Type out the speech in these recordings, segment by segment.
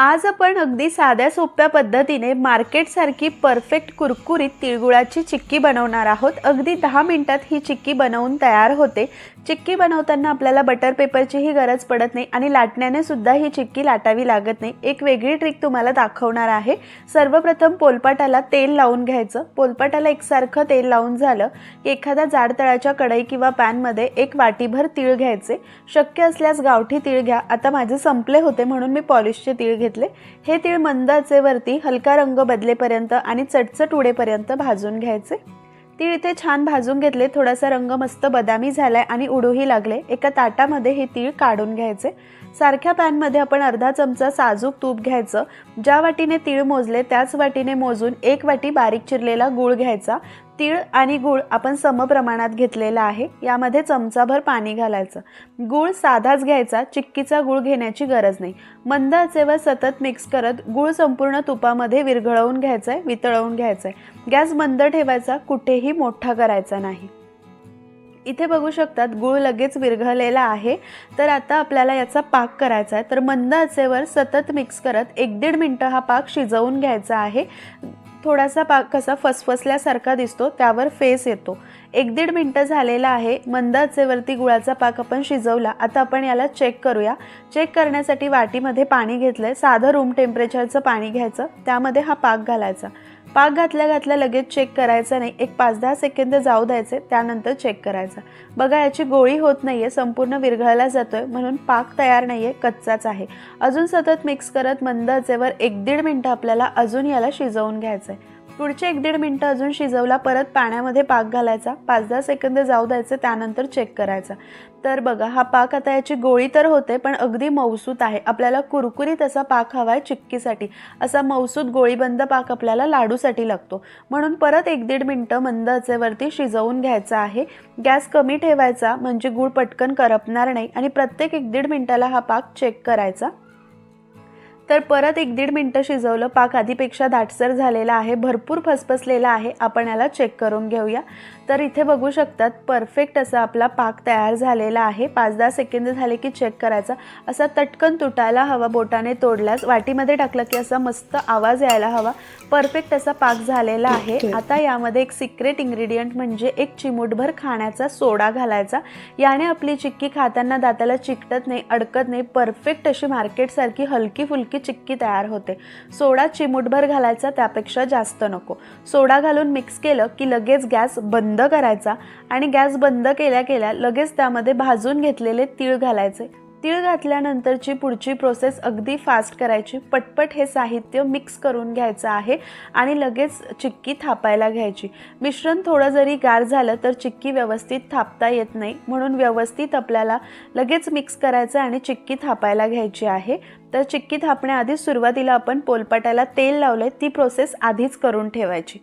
आज आपण अगदी साध्या सोप्या पद्धतीने मार्केटसारखी परफेक्ट कुरकुरीत तिळगुळाची चिक्की बनवणार आहोत. अगदी दहा मिनटात ही चिक्की बनवून तयार होते. चिक्की बनवताना आपल्याला बटर पेपरचीही गरज पडत नाही आणि लाटण्याने सुद्धा ही चिक्की लाटावी लागत नाही. एक वेगळी ट्रिक तुम्हाला दाखवणार आहे. सर्वप्रथम पोलपाटाला तेल लावून घ्यायचं. पोलपाटाला एकसारखं तेल लावून झालं की एखाद्या जाड तळाच्या कढई किंवा पॅनमध्ये एक वाटीभर तीळ घ्यायचे. शक्य असल्यास गावठी तीळ घ्या. आता माझे संपले होते म्हणून मी पॉलिशचे तीळ घेतले. हे तीळ मंदाचेवरती हलका रंग बदलेपर्यंत आणि चटचट उडेपर्यंत भाजून घ्यायचे. तीळ इथे छान भाजून घेतले. थोडासा रंग मस्त बदामी झालाय आणि उडूही लागले. एका ताटामध्ये हे तीळ काढून घ्यायचे. सारख्या पॅनमध्ये आपण अर्धा चमचा साजूक तूप घ्यायचं. ज्या वाटीने तीळ मोजले त्याच वाटीने मोजून एक वाटी बारीक चिरलेला गूळ घ्यायचा. तीळ आणि गूळ आपण समप्रमाणात घेतलेला आहे. यामध्ये चमचाभर पाणी घालायचं. गूळ साधाच घ्यायचा चिक्कीचा गूळ घेण्याची गरज नाही. मंद आचेवर सतत मिक्स करत गूळ संपूर्ण तुपामध्ये विरघळवून घ्यायचं आहे वितळवून घ्यायचं आहे गॅस बंद ठेवायचा कुठेही मोठा करायचा नाही. इथे बघू शकतात गूळ लगेच विरघळलेला आहे. तर आता आपल्याला याचा पाक करायचा आहे तर मंद आचेवर सतत मिक्स करत एक दीड मिनटं हा पाक शिजवून घ्यायचा आहे. थोडासा पाक कसा फसफसल्यासारखा दिसतो त्यावर फेस येतो. एक दीड मिनटं झालेला आहे मंद आचेवरती गुळाचा पाक आपण शिजवला. आता आपण याला चेक करूया. चेक करण्यासाठी वाटीमध्ये पाणी घेतलं आहे साधं रूम टेम्परेचरचं पाणी घ्यायचं. त्यामध्ये हा पाक घालायचा. पाक घातल्या घातल्या लगेच चेक करायचा नाही. एक पाच दहा सेकंद जाऊ द्यायचे त्यानंतर चेक करायचा. बघा याची गोळी होत नाही आहे संपूर्ण विरघळला जातोय म्हणून पाक तयार नाही आहे कच्चाच आहे. अजून सतत मिक्स करत मंद आचेवर एक दीड मिनटं आपल्याला अजून याला शिजवून घ्यायचं आहे पुढचे एक दीड मिनटं अजून शिजवला परत पाण्यामध्ये पाक घालायचा. पाच दहा सेकंद जाऊ द्यायचे त्यानंतर चेक करायचा. तर बघा हा पाक आता याची गोळी तर होते पण अगदी मौसूत आहे. आपल्याला कुरकुरीत असा पाक हवा आहे चिक्कीसाठी. असा मौसूत गोळीबंद पाक आपल्याला लाडूसाठी लागतो. म्हणून परत एक दीड मिनटं मंद आचेवरती शिजवून घ्यायचा आहे. गॅस कमी ठेवायचा म्हणजे गूळ पटकन करपणार नाही. आणि प्रत्येक एक दीड मिनटाला हा पाक चेक करायचा. तर परत एक दीड मिनटं शिजवलं. पाक आधीपेक्षा दाटसर झालेला आहे. भरपूर फसफसलेला आहे. आपण याला चेक करून घेऊया. तर इथे बघू शकतात परफेक्ट असा आपला पाक तयार झालेला आहे. पाच दहा सेकंद झाले की चेक करायचा. असा तटकन तुटायला हवा बोटाने तोडल्यास. वाटीमध्ये टाकलं की असा मस्त आवाज यायला हवा. परफेक्ट असा पाक झालेला आहे. आता यामध्ये एक सिक्रेट इन्ग्रेडियंट म्हणजे एक चिमूटभर खाण्याचा सोडा घालायचा. याने आपली चिक्की खाताना दाताला चिकटत नाही अडकत नाही. परफेक्ट अशी मार्केटसारखी हलकी फुलकी चिक्की तयार होते. सोडा चिमूटभर घालायचा त्यापेक्षा जास्त नको. सोडा घालून मिक्स केलं की लगेच गॅस बंद करायचा आणि गॅस बंद केल्या केल्या लगेच त्यामध्ये भाजून घेतलेले तीळ घालायचे. तीळ घातल्यानंतरची पुढची प्रोसेस अगदी फास्ट करायची. पटपट हे साहित्य मिक्स करून घ्यायचं आहे आणि लगेच चिक्की थापायला घ्यायची. मिश्रण थोडं जरी गार झालं तर चिक्की व्यवस्थित थापता येत नाही. म्हणून व्यवस्थित आपल्याला लगेच मिक्स करायचं आणि चिक्की थापायला घ्यायची आहे. तर चिक्की थापण्याआधी सुरुवातीला आपण पोलपाटाला तेल लावलं ती प्रोसेस आधीच करून ठेवायची.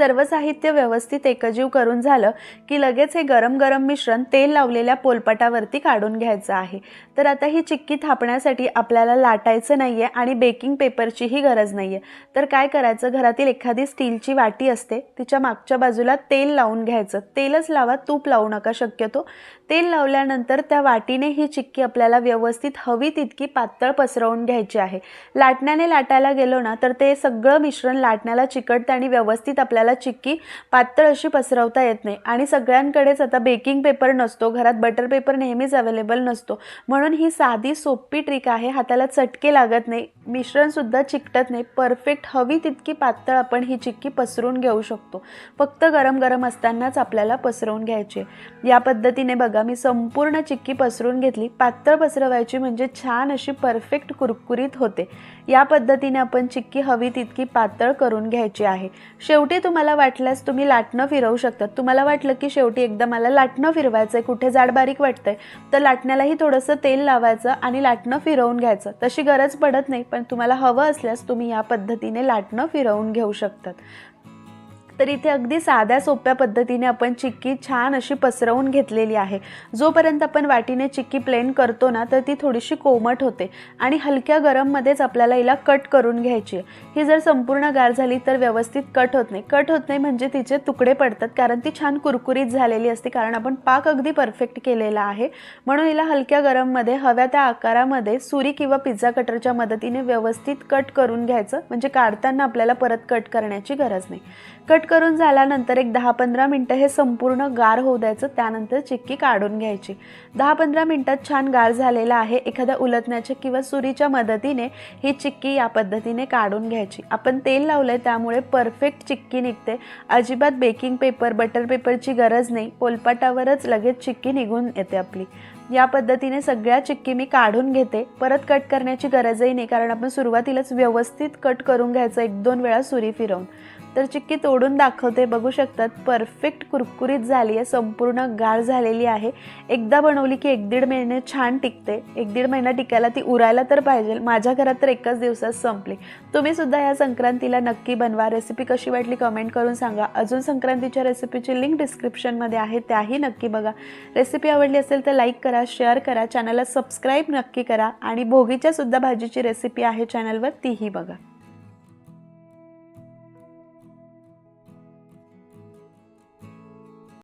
सर्व साहित्य व्यवस्थित एकजीव करून झालं की लगेच हे गरम गरम मिश्रण तेल लावलेल्या पोलपाटावरती काढून घ्यायचं आहे. तर आता ही चिक्की थापण्यासाठी आपल्याला लाटायचं नाही आहे आणि बेकिंग पेपरचीही गरज नाही आहे तर काय करायचं? घरातील एखादी स्टीलची वाटी असते तिच्या मागच्या बाजूला तेल लावून घ्यायचं. तेलच लावा तूप लावू नका शक्यतो. तेल लावल्यानंतर त्या वाटीने ही चिक्की आपल्याला व्यवस्थित हवी तितकी पातळ पसरवून घ्यायची आहे. लाटण्याने लाटायला गेलो ना तर ते सगळं मिश्रण लाटण्याला चिकटतं आणि व्यवस्थित आपल्याला चिक्की पातळ अशी पसरवता येत नाही. आणि सगळ्यांकडेच आता बेकिंग पेपर नसतो. घरात बटर पेपर नेहमीच अवेलेबल नसतो. म्हणून ही साधी सोपी ट्रिक आहे. हाताला चटके लागत नाही. मिश्रणसुद्धा चिकटत नाही. परफेक्ट हवी तितकी पातळ आपण ही चिक्की पसरून घेऊ शकतो. फक्त गरम गरम असतानाच आपल्याला पसरवून घ्यायची या पद्धतीने बघा मी संपूर्ण चिक्की पसरून घेतली. पातळ पसरवायची म्हणजे छान अशी परफेक्ट कुरकुरीत होते. या पद्धतीने आपण चिक्की हवी तितकी पातळ करून घ्यायची आहे. शेवटी तुम्हाला वाटल्यास तुम्ही लाटणं फिरवू शकतात. तुम्हाला वाटलं की शेवटी एकदा मला लाटणं फिरवायचं आहे कुठे जाड बारीक वाटतंय तर लाटण्यालाही थोडंसं तेल लावायचं आणि लाटणं फिरवून घ्यायचं. तशी गरज पडत नाही पण तुम्हाला हवं असल्यास तुम्ही या पद्धतीने लाटणं फिरवून घेऊ शकतात. तर इथे अगदी साध्या सोप्या पद्धतीने आपण चिक्की छान अशी पसरवून घेतलेली आहे. जोपर्यंत आपण वाटीने चिक्की प्लेन करतो ना तर ती थोडीशी कोमट होते आणि हलक्या गरममध्येच आपल्याला हिला कट करून घ्यायची आहे. ही जर संपूर्ण गार झाली तर व्यवस्थित कट होत नाही. कट होत नाही म्हणजे तिचे तुकडे पडतात कारण ती छान कुरकुरीत झालेली असते कारण आपण पाक अगदी परफेक्ट केलेला आहे. म्हणून हिला हलक्या गरममध्ये हव्या त्या आकारामध्ये सुरी किंवा पिझ्झा कटरच्या मदतीने व्यवस्थित कट करून घ्यायचं. म्हणजे काढताना आपल्याला परत कट करण्याची गरज नाही. कट करून झाल्यानंतर एक दहा पंधरा मिनटं हे संपूर्ण गार होऊ द्यायचं त्यानंतर चिक्की काढून घ्यायची. दहा पंधरा मिनटात छान गार झालेला आहे. एखाद्या उलटण्याच्या किंवा सुरीच्या मदतीने ही चिक्की या पद्धतीने काढून घ्यायची. आपण तेल लावलं आहे त्यामुळे परफेक्ट चिक्की निघते. अजिबात बेकिंग पेपर बटर पेपरची गरज नाही. पोलपाटावरच लगेच चिक्की निघून येते आपली. या पद्धतीने सगळ्या चिक्की मी काढून घेते. परत कट करण्याची गरजही नाही कारण आपण सुरुवातीलाच व्यवस्थित कट करून घ्यायचं एक दोन वेळा सुरी फिरवून. तर चिक्की तोडून दाखवते. बघू शकतात परफेक्ट कुरकुरीत झाली आहे संपूर्ण गाळ झालेली आहे. एकदा बनवली की एक दीड महिने छान टिकते. एक दीड महिना टिकायला ती उरायला तर पाहिजे. माझ्या घरात तर एकाच दिवसात संपली. तुम्हीसुद्धा या संक्रांतीला नक्की बनवा. रेसिपी कशी वाटली कमेंट करून सांगा. अजून संक्रांतीच्या रेसिपीची लिंक डिस्क्रिप्शनमध्ये आहे. त्याही नक्की बघा. रेसिपी आवडली असेल तर लाईक करा शेअर करा. चॅनलला सबस्क्राईब नक्की करा. आणि भोगीच्यासुद्धा भाजीची रेसिपी आहे चॅनलवर तीही बघा.